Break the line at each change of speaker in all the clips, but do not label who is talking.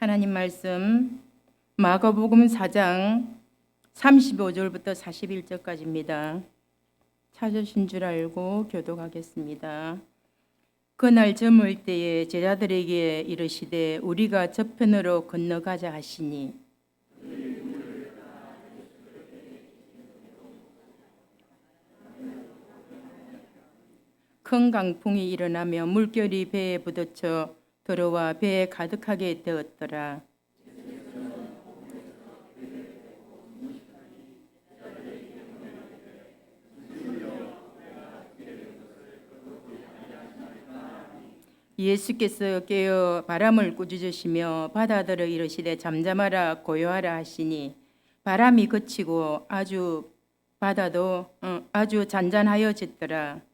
하나님 말씀 마가복음 4장 35절부터 41절까지입니다. 찾으신 줄 알고 교독하겠습니다. 그날 저물 때에 제자들에게 이르시되 우리가 저편으로 건너가자 하시니 큰 강풍이 일어나며 물결이 배에 부딪혀 들어와 배에 가득하게 되었더라. 예수께서 깨어 바람을 꾸짖으시며 바다들어 이르시되 잠잠하라 고요하라 하시니 바람이 그치고 아주 바다도 어, 아주 잔잔하여졌더라.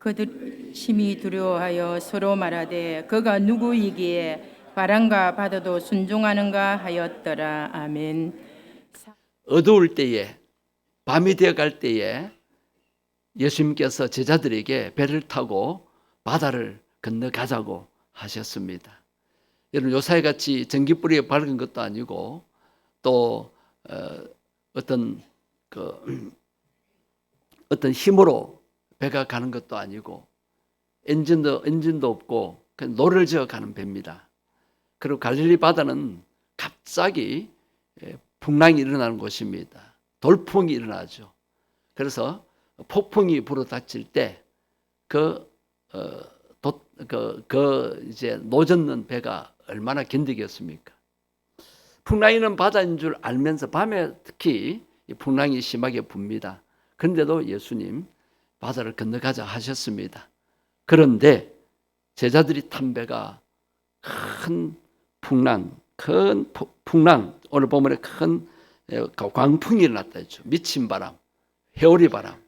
그들 심히 두려워하여 서로 말하되 그가 누구이기에 바람과 바다도 순종하는가 하였더라. 아멘.
어두울 때에 밤이 되어 갈 때에 예수님께서 제자들에게 배를 타고 바다를 건너가자고 하셨습니다. 여러분 요사이 같이 전기불이 밝은 것도 아니고 또 어, 어떤 그 어떤 힘으로 배가 가는 것도 아니고 엔진도 엔진도 없고 그냥 노를 지어 가는 배입니다. 그리고 갈릴리 바다는 갑자기 예, 풍랑이 일어나는 곳입니다. 돌풍이 일어나죠. 그래서 폭풍이 불어닥칠 때그 어, 도, 그, 그 이제 노젓는 배가 얼마나 견디겠습니까? 풍랑이는 바다인 줄 알면서 밤에 특히 이 풍랑이 심하게 붑니다. 그런데도 예수님 바다를 건너가자 하셨습니다. 그런데 제자들이 탄 배가 큰 풍랑, 큰 포- 풍랑, 오늘 본문에 큰 에, 광풍이 일어났다 했죠. 미친 바람, 회오리 바람,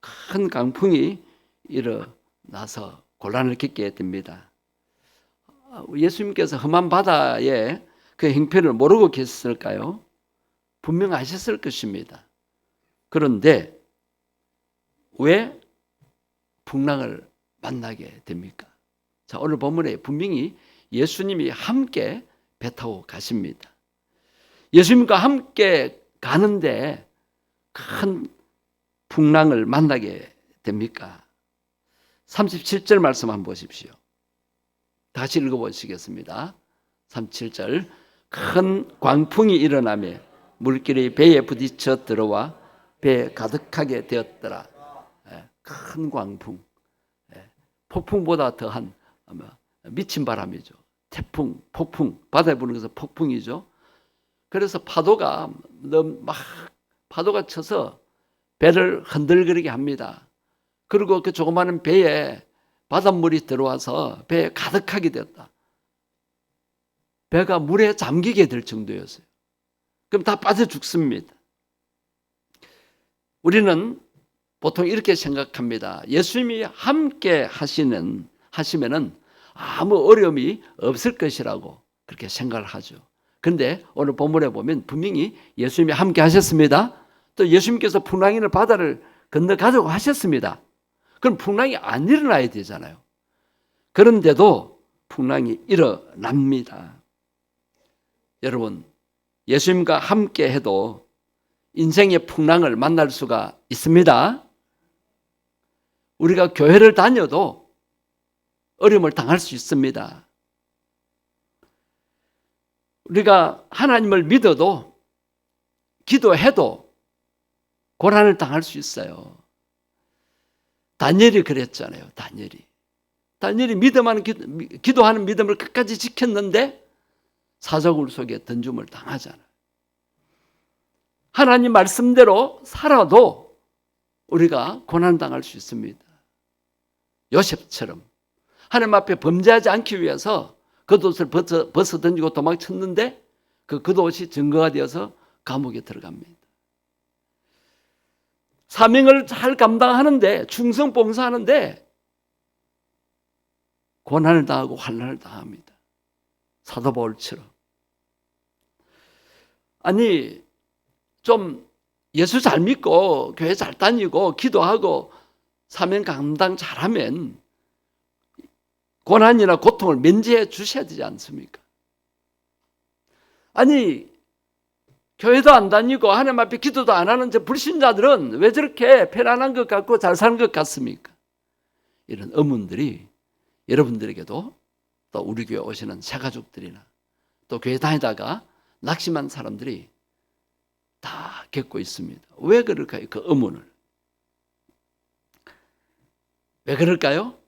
큰 강풍이 일어나서 곤란을 겪게 됩니다. 아, 예수님께서 험한 바다에 그 행편을 모르고 계셨을까요? 분명 아셨을 것입니다. 그런데 왜 풍랑을 만나게 됩니까? 자, 오늘 본문에 분명히 예수님이 함께 배 타고 가십니다. 예수님과 함께 가는데 큰 풍랑을 만나게 됩니까? 37절 말씀 한번 보십시오. 다시 읽어보시겠습니다. 37절 큰 광풍이 일어나며 물길이 배에 부딪혀 들어와 배에 가득하게 되었더라. 예, 큰 광풍, 예, 폭풍보다 더한 미친 바람이죠. 태풍, 폭풍, 바다에 부는 것은 폭풍이죠. 그래서 파도가 막 파도가 쳐서 배를 흔들거리게 합니다. 그리고 그 조그마한 배에 바닷물이 들어와서 배에 가득하게 되었다. 배가 물에 잠기게 될 정도였어요. 그럼 다 빠져 죽습니다. 우리는 보통 이렇게 생각합니다. 예수님이 함께 하시는 하시면은 아무 어려움이 없을 것이라고 그렇게 생각을 하죠. 그런데 오늘 본문에 보면 분명히 예수님이 함께 하셨습니다. 또 예수님께서 풍랑인을 바다를 건너가자고 하셨습니다. 그럼 풍랑이 안 일어나야 되잖아요. 그런데도 풍랑이 일어납니다. 여러분, 예수님과 함께 해도 인생의 풍랑을 만날 수가 있습니다. 우리가 교회를 다녀도 어려움을 당할 수 있습니다. 우리가 하나님을 믿어도 기도해도 고난을 당할 수 있어요. 다니엘이 그랬잖아요. 다니엘이. 다니엘이 믿음하는 기도, 기도하는 믿음을 끝까지 지켰는데 사자굴 속에 던줌을 당하잖아요. 하나님 말씀대로 살아도 우리가 고난 당할 수 있습니다. 요셉처럼 하나님 앞에 범죄하지 않기 위해서 겉옷을 벗어, 벗어 던지고 도망쳤는데 그 겉옷이 증거가 되어서 감옥에 들어갑니다. 사명을 잘 감당하는데 충성 봉사하는데 고난을 당하고 환난을 당합니다. 사도 바울처럼. 아니 좀 예수 잘 믿고 교회 잘 다니고 기도하고 사명 감당 잘하면 고난이나 고통을 면제해 주셔야 되지 않습니까? 아니 교회도 안 다니고 하나님 앞에 기도도 안 하는 저 불신자들은 왜 저렇게 편안한 것 같고 잘 사는 것 같습니까? 이런 의문들이 여러분들에게도 또 우리 교회 오시는 새가족들이나 또 교회 다니다가 낙심한 사람들이 다 겪고 있습니다. 왜 그럴까요? 그 의문을. 왜 그럴까요?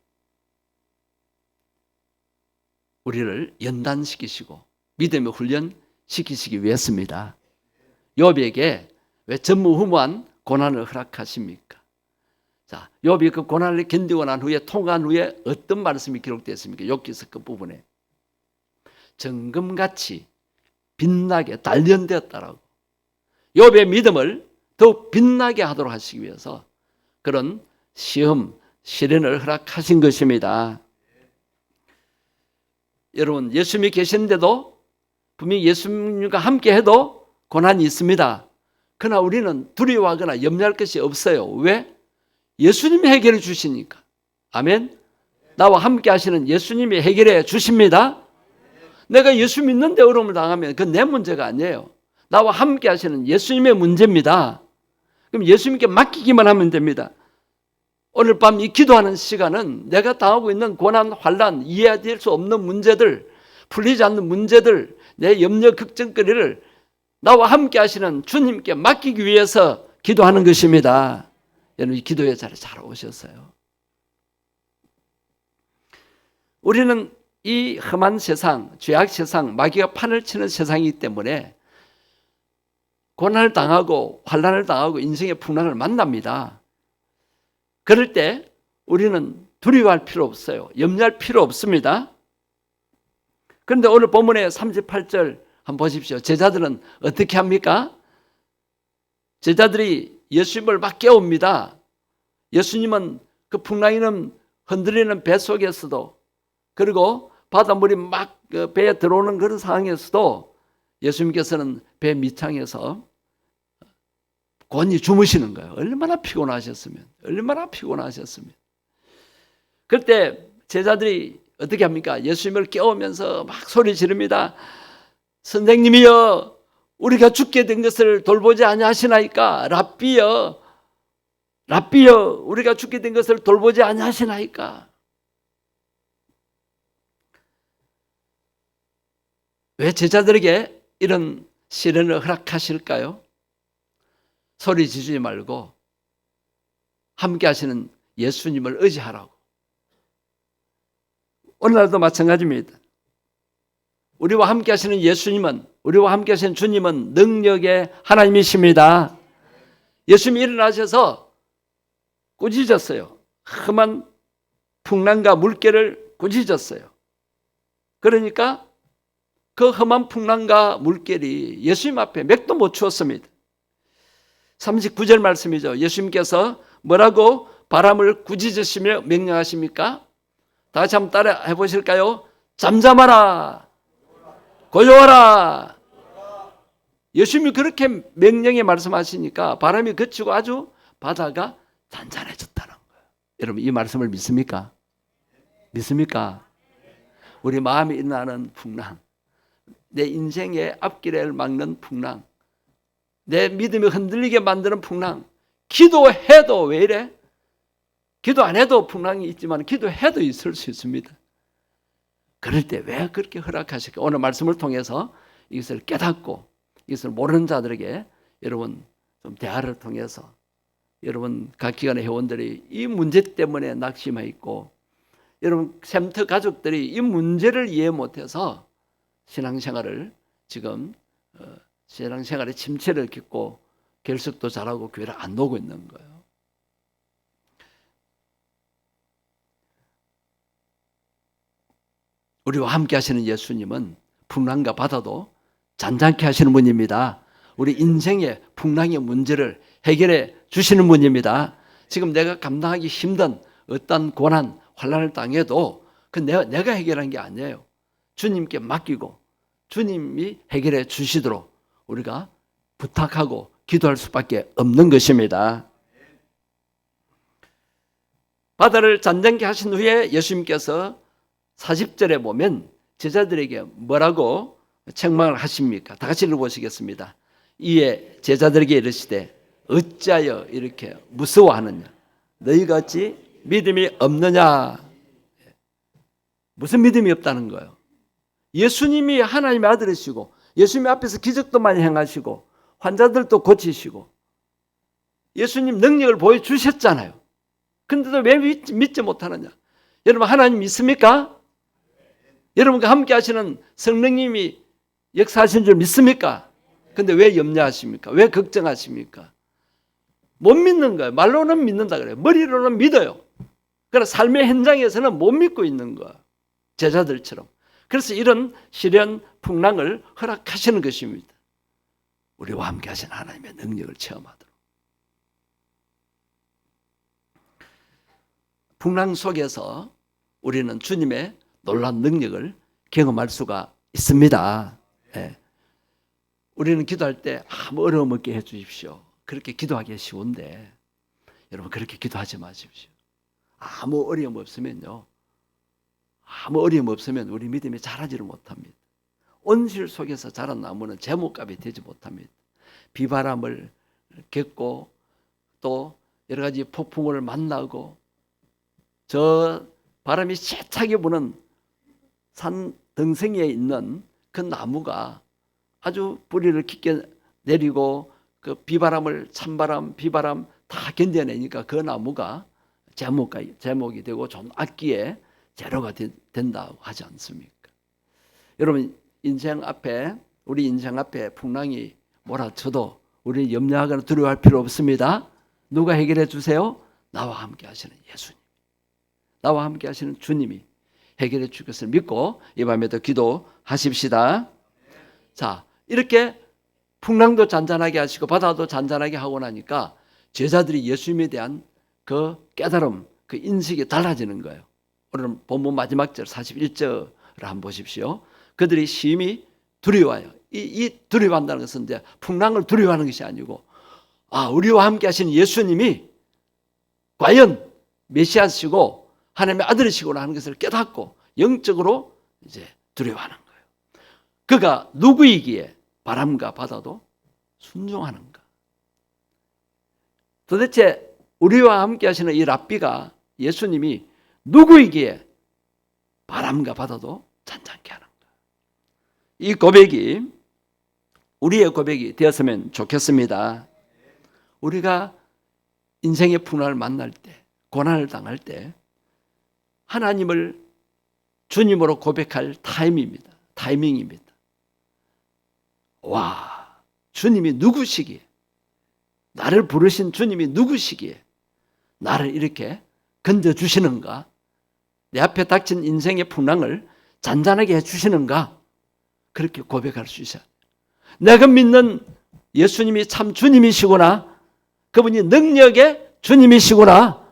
우리를 연단시키시고 믿음의 훈련 시키시기 위해서입니다. 욥에게 왜 전무후무한 고난을 허락하십니까? 자, 욥이 그 고난을 견디고 난 후에 통과한 후에 어떤 말씀이 기록되었습니까? 욥기서 그 부분에 정금같이 빛나게 단련되었다라고. 욥의 믿음을 더욱 빛나게 하도록 하시기 위해서 그런 시험, 시련을 허락하신 것입니다. 여러분, 예수님이 계시는데도 분명히 예수님과 함께 해도 고난이 있습니다. 그러나 우리는 두려워하거나 염려할 것이 없어요. 왜? 예수님이 해결해 주시니까. 아멘. 나와 함께 하시는 예수님이 해결해 주십니다. 내가 예수 믿는데 어려움을 당하면 그건 내 문제가 아니에요. 나와 함께 하시는 예수님의 문제입니다. 그럼 예수님께 맡기기만 하면 됩니다. 오늘 밤 이 기도하는 시간은 내가 당하고 있는 고난, 환란, 이해될 수 없는 문제들, 풀리지 않는 문제들, 내 염려, 걱정거리를 나와 함께 하시는 주님께 맡기기 위해서 기도하는 것입니다. 여러분 이 기도의 자리에 잘 오셨어요. 우리는 이 험한 세상, 죄악 세상, 마귀가 판을 치는 세상이기 때문에 고난을 당하고 환란을 당하고 인생의 풍랑을 만납니다. 그럴 때 우리는 두려워할 필요 없어요. 염려할 필요 없습니다. 그런데 오늘 본문의 38절 한번 보십시오. 제자들은 어떻게 합니까? 제자들이 예수님을 막 깨웁니다. 예수님은 그 풍랑이는 흔들리는 배 속에서도 그리고 바닷물이 막그 배에 들어오는 그런 상황에서도 예수님께서는 배 밑창에서 곤히 주무시는 거예요. 얼마나 피곤하셨으면, 얼마나 피곤하셨으면. 그때 제자들이 어떻게 합니까? 예수님을 깨우면서 막 소리 지릅니다. 선생님이여, 우리가 죽게 된 것을 돌보지 아니하시나이까? 랍비여, 랍비여, 우리가 죽게 된 것을 돌보지 아니하시나이까? 왜 제자들에게 이런 시련을 허락하실까요? 소리 지르지 말고 함께 하시는 예수님을 의지하라고. 오늘날도 마찬가지입니다. 우리와 함께 하시는 예수님은, 우리와 함께 하시는 주님은 능력의 하나님이십니다. 예수님이 일어나셔서 꾸짖었어요. 험한 풍랑과 물결을 꾸짖었어요. 그러니까 그 험한 풍랑과 물결이 예수님 앞에 맥도 못 추었습니다. 39절 말씀이죠. 예수님께서 뭐라고 바람을 꾸짖으시며 명령하십니까? 다 같이 한번 따라 해보실까요? 잠잠하라. 고요하라. 예수님이 그렇게 명령에 말씀하시니까 바람이 그치고 아주 바다가 잔잔해졌다는 거예요. 여러분 이 말씀을 믿습니까? 믿습니까? 우리 마음에 일어나는 풍랑, 내 인생의 앞길을 막는 풍랑, 내 믿음이 흔들리게 만드는 풍랑, 기도해도 왜 이래? 기도 안 해도 풍랑이 있지만 기도해도 있을 수 있습니다. 그럴 때 왜 그렇게 허락하실까? 오늘 말씀을 통해서 이것을 깨닫고 이것을 모르는 자들에게 여러분 좀 대화를 통해서 여러분 각 기관의 회원들이 이 문제 때문에 낙심해 있고 여러분 샘터 가족들이 이 문제를 이해 못해서 신앙생활을 지금 어, 신앙생활에 침체를 겪고 결석도 잘하고 교회를 안 오고 있는 거예요. 우리와 함께 하시는 예수님은 풍랑과 바다도 잔잔케 하시는 분입니다. 우리 인생의 풍랑의 문제를 해결해 주시는 분입니다. 지금 내가 감당하기 힘든 어떤 고난, 환란을 당해도 그 내가, 내가 해결한 게 아니에요. 주님께 맡기고 주님이 해결해 주시도록 우리가 부탁하고 기도할 수밖에 없는 것입니다. 바다를 잔잔케 하신 후에 예수님께서 40절에 보면 제자들에게 뭐라고 책망을 하십니까? 다 같이 읽어보시겠습니다. 이에 제자들에게 이르시되 어찌하여 이렇게 무서워하느냐? 너희가 어찌 믿음이 없느냐? 무슨 믿음이 없다는 거예요? 예수님이 하나님의 아들이시고 예수님 앞에서 기적도 많이 행하시고 환자들도 고치시고 예수님 능력을 보여주셨잖아요. 근데도 왜 믿- 믿지 못하느냐? 여러분 하나님 믿습니까? 여러분과 함께 하시는 성령님이 역사하신 줄 믿습니까? 근데 왜 염려하십니까? 왜 걱정하십니까? 못 믿는 거예요. 말로는 믿는다 그래요. 머리로는 믿어요. 그러나 삶의 현장에서는 못 믿고 있는 거예요. 제자들처럼. 그래서 이런 시련 풍랑을 허락하시는 것입니다. 우리와 함께 하신 하나님의 능력을 체험하도록. 풍랑 속에서 우리는 주님의 놀란 능력을 경험할 수가 있습니다. 예. 우리는 기도할 때 아무 어려움 없게 해 주십시오. 그렇게 기도하기 쉬운데 여러분 그렇게 기도하지 마십시오. 아무 어려움 없으면요. 아무 어려움 없으면 우리 믿음이 자라지를 못합니다. 온실 속에서 자란 나무는 제목값이 되지 못합니다. 비바람을 겪고 또 여러 가지 폭풍을 만나고 저 바람이 세차게 부는 산 등성이에 있는 그 나무가 아주 뿌리를 깊게 내리고 그 비바람을 찬바람, 비바람 다 견뎌내니까 그 나무가 제목가 제목이 되고 좀 악기에 재료가 되- 된다고 하지 않습니까? 여러분 인생 앞에 우리 인생 앞에 풍랑이 몰아쳐도 우리 염려하거나 두려워할 필요 없습니다. 누가 해결해 주세요? 나와 함께 하시는 예수님. 나와 함께 하시는 주님이 해결해 줄 것을 믿고 이 밤에도 기도하십시다. 자, 이렇게 풍랑도 잔잔하게 하시고 바다도 잔잔하게 하고 나니까 제자들이 예수님에 대한 그 깨달음, 그 인식이 달라지는 거예요. 오늘 본문 마지막 절 41절을 한번 보십시오. 그들이 심히 두려워요. 이, 이 두려워한다는 것은 이제 풍랑을 두려워하는 것이 아니고 아, 우리와 함께 하시는 예수님이 과연 메시아시고 하나님의 아들이시구나 하는 것을 깨닫고 영적으로 이제 두려워하는 거예요. 그가 누구이기에 바람과 바다도 순종하는가? 도대체 우리와 함께 하시는 이 랍비가 예수님이 누구이기에 바람과 바다도 잔잔케 하는가? 이 고백이 우리의 고백이 되었으면 좋겠습니다. 우리가 인생의 풍랑을 만날 때, 고난을 당할 때 하나님을 주님으로 고백할 타임입니다. 타이밍입니다. 와, 주님이 누구시기에 나를 부르신 주님이 누구시기에 나를 이렇게 건져 주시는가? 내 앞에 닥친 인생의 풍랑을 잔잔하게 해 주시는가? 그렇게 고백할 수 있어요. 내가 믿는 예수님이 참 주님이시구나. 그분이 능력의 주님이시구나.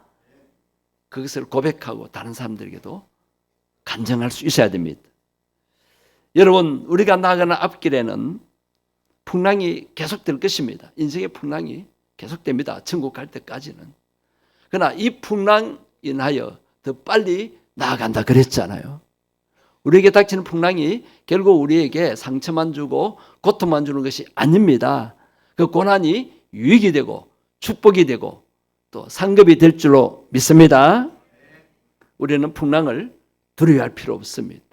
그것을 고백하고 다른 사람들에게도 간증할 수 있어야 됩니다. 여러분, 우리가 나가는 앞길에는 풍랑이 계속될 것입니다. 인생의 풍랑이 계속됩니다. 천국 갈 때까지는. 그러나 이 풍랑 인하여 더 빨리 나아간다 그랬잖아요. 우리에게 닥치는 풍랑이 결국 우리에게 상처만 주고 고통만 주는 것이 아닙니다. 그 고난이 유익이 되고 축복이 되고 또 상급이 될 줄로 믿습니다. 우리는 풍랑을 두려워할 필요 없습니다.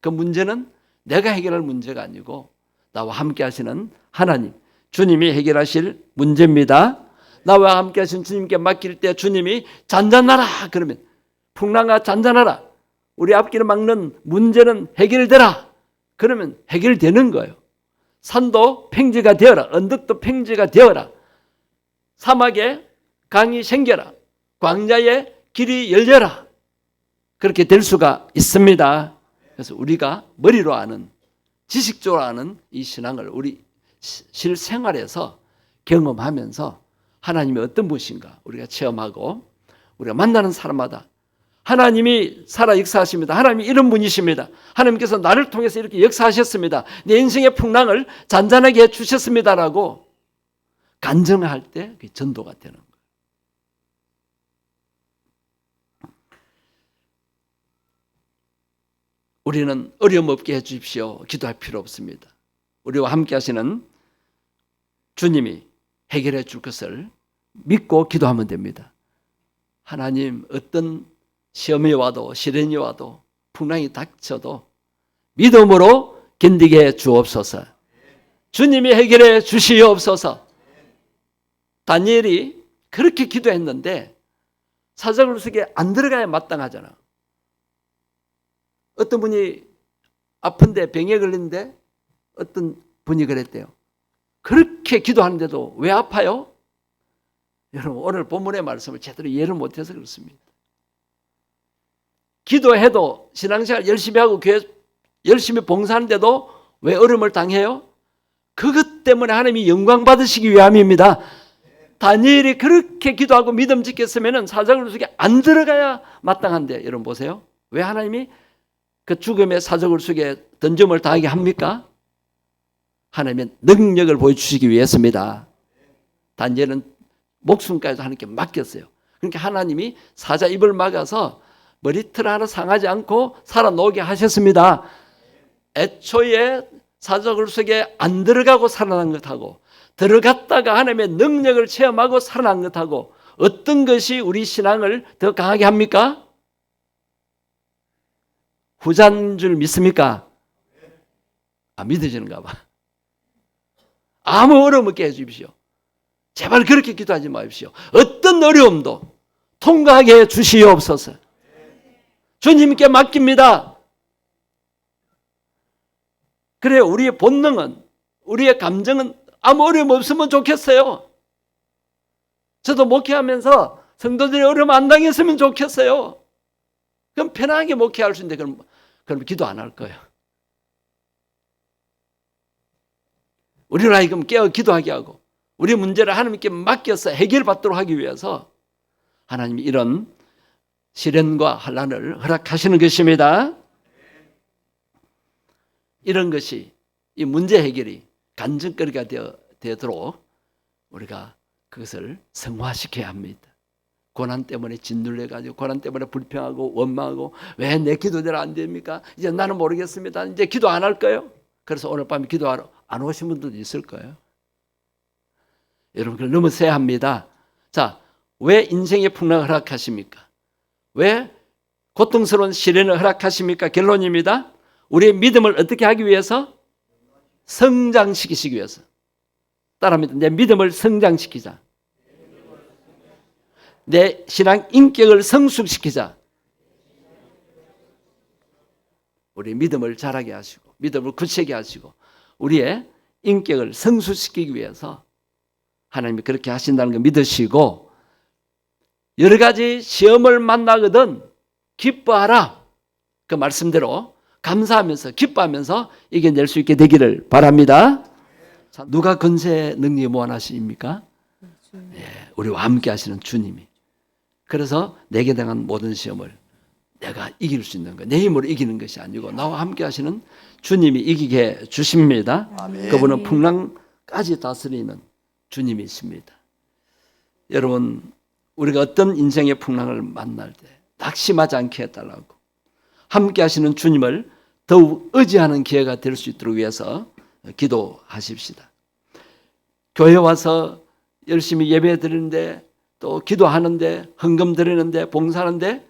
그 문제는 내가 해결할 문제가 아니고 나와 함께 하시는 하나님, 주님이 해결하실 문제입니다. 나와 함께 하신 주님께 맡길 때 주님이 잔잔하라 그러면 풍랑아 잔잔하라 우리 앞길을 막는 문제는 해결되라. 그러면 해결되는 거예요. 산도 팽지가 되어라. 언덕도 팽지가 되어라. 사막에 강이 생겨라. 광야에 길이 열려라. 그렇게 될 수가 있습니다. 그래서 우리가 머리로 아는 지식적으로 아는 이 신앙을 우리 시- 실생활에서 경험하면서 하나님이 어떤 분이신가 우리가 체험하고 우리가 만나는 사람마다 하나님이 살아 역사하십니다. 하나님이 이런 분이십니다. 하나님께서 나를 통해서 이렇게 역사하셨습니다. 내 인생의 풍랑을 잔잔하게 해 주셨습니다라고 간증할 때 전도가 되는 거예요. 우리는 어려움 없게 해 주십시오. 기도할 필요 없습니다. 우리와 함께 하시는 주님이 해결해 줄 것을 믿고 기도하면 됩니다. 하나님 어떤 시험이 와도 시련이 와도 풍랑이 닥쳐도 믿음으로 견디게 해 주옵소서. 주님이 해결해 주시옵소서. 다니엘이 그렇게 기도했는데 사자굴 속에 안 들어가야 마땅하잖아. 어떤 분이 아픈데 병에 걸린데 어떤 분이 그랬대요. 그렇게 기도하는데도 왜 아파요? 여러분 오늘 본문의 말씀을 제대로 이해를 못해서 그렇습니다. 기도해도 신앙생활 열심히 하고 교회 열심히 봉사하는데도 왜 어려움을 당해요? 그것 때문에 하나님이 영광 받으시기 위함입니다. 다니엘이 그렇게 기도하고 믿음 지켰으면 사자굴 속에 안 들어가야 마땅한데 여러분 보세요. 왜 하나님이 그 죽음의 사자굴 속에 던짐을 당하게 합니까? 하나님의 능력을 보여주시기 위해서입니다. 다니엘은 목숨까지도 하나님께 맡겼어요. 그러니까 하나님이 사자 입을 막아서 머리털 하나 상하지 않고 살아나오게 하셨습니다. 애초에 사자굴 속에 안 들어가고 살아난 것하고 들어갔다가 하나님의 능력을 체험하고 살아난 것하고 어떤 것이 우리 신앙을 더 강하게 합니까? 후자인 줄 믿습니까? 아, 믿어지는가 봐. 아무 어려움 없게 해주십시오. 제발 그렇게 기도하지 마십시오. 어떤 어려움도 통과하게 해 주시옵소서. 주님께 맡깁니다. 그래, 우리의 본능은, 우리의 감정은 아무 어려움 없으면 좋겠어요. 저도 목회하면서 성도들이 어려움 안 당했으면 좋겠어요. 그럼 편하게 목회할 수 있는데, 그럼, 그럼 기도 안 할 거예요. 우리를 하여금 깨어 기도하게 하고, 우리 문제를 하나님께 맡겨서 해결받도록 하기 위해서 하나님이 이런 시련과 환란을 허락하시는 것입니다. 이런 것이 이 문제 해결이 간증거리가 되어, 되도록 우리가 그것을 성화시켜야 합니다. 고난 때문에 짓눌려 가지고 고난 때문에 불평하고 원망하고 왜 내 기도대로 안 됩니까? 이제 나는 모르겠습니다. 이제 기도 안 할 거예요. 그래서 오늘 밤에 기도하러 안 오신 분들도 있을 거예요. 여러분 그걸 넘어서야 합니다. 자, 왜 인생의 풍랑을 허락하십니까? 왜 고통스러운 시련을 허락하십니까? 결론입니다. 우리의 믿음을 어떻게 하기 위해서? 성장시키시기 위해서. 따라합니다. 내 믿음을 성장시키자. 내 신앙 인격을 성숙시키자. 우리 믿음을 자라게 하시고, 믿음을 굳세게 하시고, 우리의 인격을 성숙시키기 위해서 하나님이 그렇게 하신다는 걸 믿으시고, 여러 가지 시험을 만나거든 기뻐하라. 그 말씀대로 감사하면서 기뻐하면서 이겨낼 수 있게 되기를 바랍니다. 자, 누가 건세 능력이 무한하십니까? 예, 우리와 함께 하시는 주님이. 그래서 내게 당한 모든 시험을 내가 이길 수 있는 것, 내 힘으로 이기는 것이 아니고 나와 함께 하시는 주님이 이기게 해 주십니다.
아멘.
그분은 풍랑까지 다스리는 주님이십니다. 여러분, 우리가 어떤 인생의 풍랑을 만날 때 낙심하지 않게 해달라고 함께 하시는 주님을 더욱 의지하는 기회가 될 수 있도록 위해서 기도하십시다. 교회 와서 열심히 예배 드리는데 또 기도하는데 헌금 드리는데 봉사하는데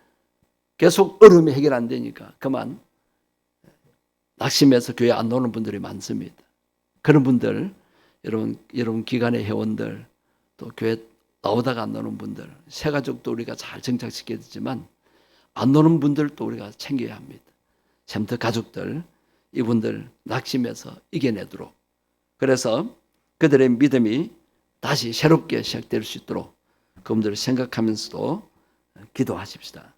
계속 어려움이 해결 안 되니까 그만 낙심해서 교회 안 오는 분들이 많습니다. 그런 분들 여러분 여러분 기관의 회원들 또 교회 나오다가 안 노는 분들 새 가족도 우리가 잘 정착시켜야 되지만 안 노는 분들도 우리가 챙겨야 합니다. 샘터 가족들 이분들 낙심해서 이겨내도록 그래서 그들의 믿음이 다시 새롭게 시작될 수 있도록 그분들을 생각하면서도 기도하십시다.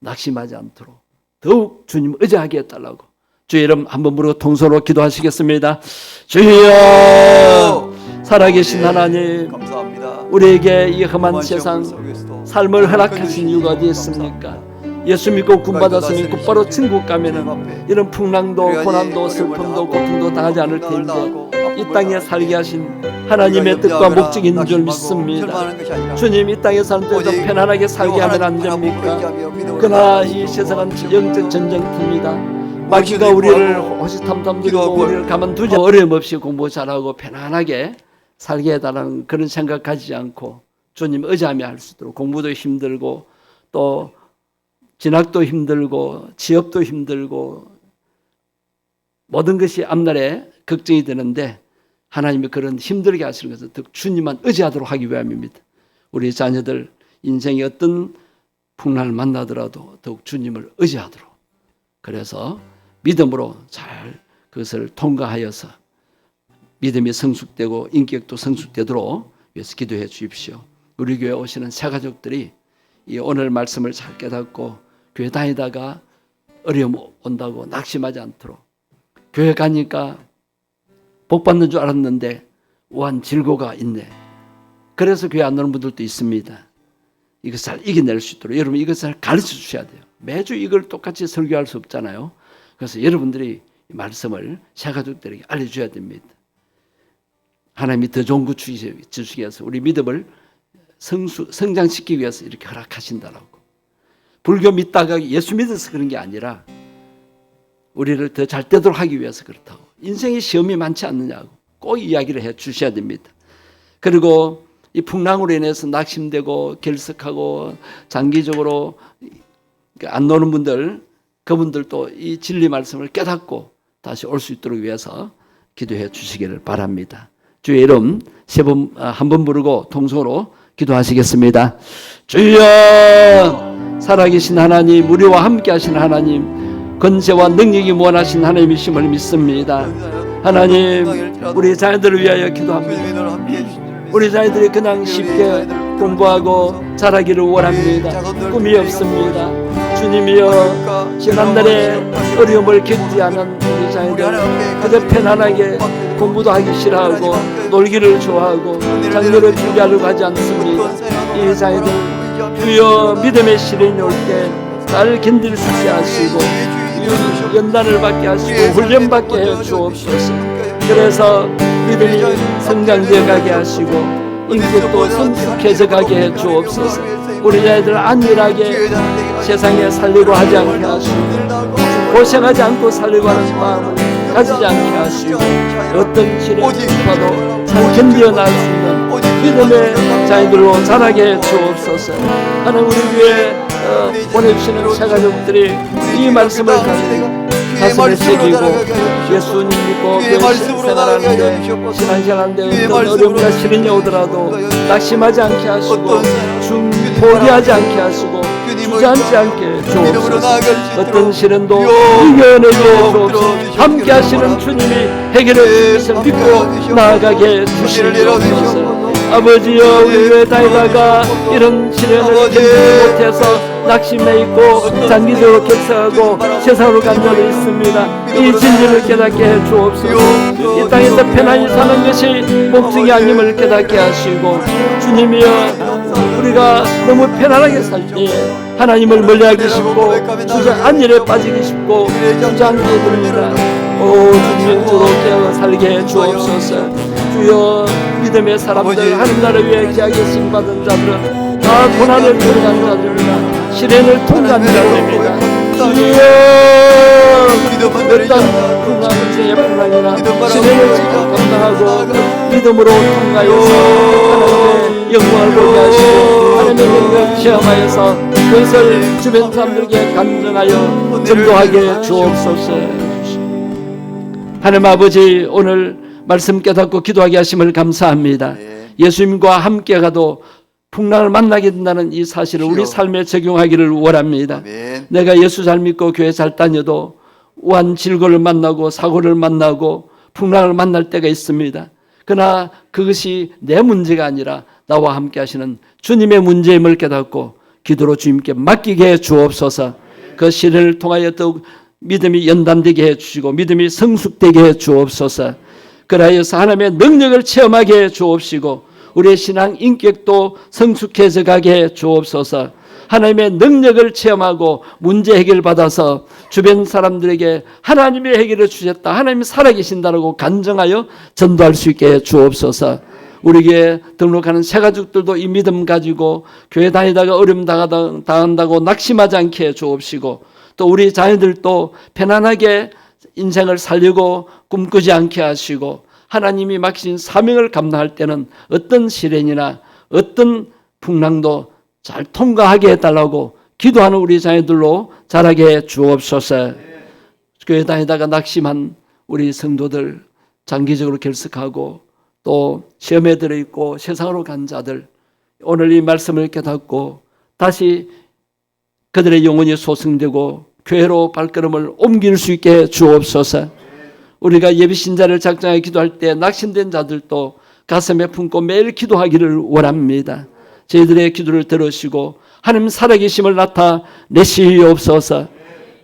낙심하지 않도록 더욱 주님 의지하게 해달라고 주의 이름 한번 부르고 통소로 기도하시겠습니다. 주여 살아계신 하나님
감사합니다.
우리에게 이 험한 세상 삶을 허락하신 이유가 어디 있습니까? 예수 믿고 구받았으면 곧바로 천국 가면은 이런 풍랑도 고난도 슬픔도 고통도 당하지 않을 텐데 이 땅에 살게 하신 하나님의 뜻과 목적인 줄 믿습니다. 주님 이 땅에 사는 자도 편안하게 살게 하면 안 됩니까? 그러나 이 세상은 영적 전쟁터입니다. 마귀가 우리를 호시탐탐 들고 우리를 가만두지 어려움 없이 공부 잘하고 편안하게 살게 해달라는 그런 생각 가지지 않고 주님 의지하며 할 수 있도록 공부도 힘들고 또 진학도 힘들고 취업도 힘들고 모든 것이 앞날에 걱정이 되는데 하나님이 그런 힘들게 하시는 것은 더 주님만 의지하도록 하기 위함입니다. 우리 자녀들 인생의 어떤 풍랑을 만나더라도 더욱 주님을 의지하도록 그래서 믿음으로 잘 그것을 통과하여서 믿음이 성숙되고 인격도 성숙되도록 위해서 기도해 주십시오. 우리 교회 오시는 새 가족들이 이 오늘 말씀을 잘 깨닫고 교회 다니다가 어려움 온다고 낙심하지 않도록 교회 가니까 복 받는 줄 알았는데 우한 질고가 있네. 그래서 교회 안 오는 분들도 있습니다. 이것을 잘 이겨낼 수 있도록 여러분 이것을 가르쳐 주셔야 돼요. 매주 이걸 똑같이 설교할 수 없잖아요. 그래서 여러분들이 이 말씀을 새 가족들에게 알려줘야 됩니다. 하나님이 더 좋은 것 주시- 주시기 위해서 우리 믿음을 성수, 성장시키기 위해서 이렇게 허락하신다라고. 불교 믿다가 예수 믿어서 그런 게 아니라 우리를 더 잘 되도록 하기 위해서 그렇다고. 인생에 시험이 많지 않느냐고 꼭 이야기를 해 주셔야 됩니다. 그리고 이 풍랑으로 인해서 낙심되고 결석하고 장기적으로 안 노는 분들 그분들도 이 진리 말씀을 깨닫고 다시 올 수 있도록 위해서 기도해 주시기를 바랍니다. 주의 이름 세번 아, 한번 부르고 통성으로 기도하시겠습니다. 주여 살아계신 하나님 우리와 함께 하신 하나님 권세와 능력이 무한하신 하나님이심을 믿습니다. 하나님 우리 자녀들을 위하여 기도합니다. 우리 자녀들이 그냥 쉽게 공부하고 자라기를 원합니다. 꿈이 없습니다. 주님이여 지난날에 어려움을 않은 우리 자녀들 그저 편안하게 공부도 하기 싫어하고 놀기를 좋아하고 장래를 준비하려고 하지 않습니다. 이 자녀들 주여 믿음의 시련이 올때날 견딜 수 있게 하시고 연단을 받게 하시고 훈련 받게 해 주옵소서. 그래서 믿음이 성장되어 가게 하시고 인격도 성숙해져 가게 해 주옵소서. 우리 아이들 안일하게 세상에 살려고 하지 않게 하시고 고생하지 않고 살려고 하는 마음을 가지지 않게 하시고 어떤 시련도 잘 나갈 수 있는 믿음의 자녀들로 자라게 해 주옵소서. 하나님 우리 교회 어, 보내주시는 새 가족들이 이 말씀을 가지고 새기고 예수님 믿고 교회 생활하는데 신앙생활하는데 어떤 어려움과 시련이 오더라도 낙심하지 않게 하시고 중 포기하지 않게 하시고 주저앉지 않게 주옵소서. 어떤 시련도 이겨내게 주옵소서. 함께 하시는 주님이 해결해 주실 믿고 나아가게 주시옵소서 아버지여 우리 왜 다니다가 이런 시련을 견디지 못해서 낙심해 있고 장기적으로 격사하고 세상으로 간 적이 있습니다. 이 진리를 깨닫게 해 주옵소서. 이 땅에서 편안히 사는 것이 목적이 아님을 깨닫게 하시고 주님이여 우리가 너무 편안하게 살때 하나님을 멀리하기 쉽고 주저 안일에 빠지기 쉽고 주저앉게 됩니다. 오 주님 깨어 살게 해 주옵소서. 주여 믿음의 사람들 하는 나라를 위해 귀하게 쓰임 받은 자들은 다 고난을 통과한 자들입니다. 시련을 통과한 자들입니다. 주여 어떤 중의 풍랑이나 시련을 감당하고 믿음으로 통과해서 하나님의 영광을 보게 하시고 하나님의 영광을 체험하여서 그것을 주변 사람들에게 간증하여 전도하게 주옵소서 하나님 아버지 오늘 말씀 깨닫고 기도하게 하심을 감사합니다. 예수님과 함께 가도 풍랑을 만나게 된다는 이 사실을 우리 삶에 적용하기를 원합니다. 내가 예수 잘 믿고 교회 잘 다녀도 우한 질고를 만나고 사고를 만나고 풍랑을 만날 때가 있습니다. 그러나 그것이 내 문제가 아니라 나와 함께 하시는 주님의 문제임을 깨닫고 기도로 주님께 맡기게 해 주옵소서. 그 시련을 통하여 더욱 믿음이 연단되게 해 주시고 믿음이 성숙되게 해 주옵소서. 그라여서 하나님의 능력을 체험하게 해 주옵시고 우리의 신앙 인격도 성숙해져 가게 해 주옵소서. 하나님의 능력을 체험하고 문제 해결 받아서 주변 사람들에게 하나님의 해결을 주셨다. 하나님이 살아계신다라고 간증하여 전도할 수 있게 주옵소서. 우리에게 등록하는 새 가족들도 이 믿음 가지고 교회 다니다가 어려움 당한다고 낙심하지 않게 해 주옵시고 또 우리 자녀들도 편안하게 인생을 살려고 꿈꾸지 않게 하시고 하나님이 맡기신 사명을 감당할 때는 어떤 시련이나 어떤 풍랑도 잘 통과하게 해달라고 기도하는 우리 자녀들로 자라게 해 주옵소서. 교회 다니다가 낙심한 우리 성도들 장기적으로 결석하고 또 시험에 들어있고 세상으로 간 자들 오늘 이 말씀을 깨닫고 다시 그들의 영혼이 소승되고 교회로 발걸음을 옮길 수 있게 해 주옵소서. 우리가 예비 신자를 작정하여 기도할 때 낙심된 자들도 가슴에 품고 매일 기도하기를 원합니다. 저희들의 기도를 들으시고 하나님 살아계심을 나타내시옵소서.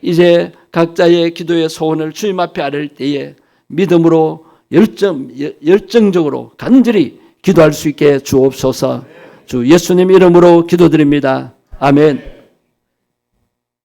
이제 각자의 기도의 소원을 주님 앞에 아뢰을 때에 믿음으로 열정, 열정적으로 간절히 기도할 수 있게 주옵소서. 주 예수님 이름으로 기도드립니다. 아멘.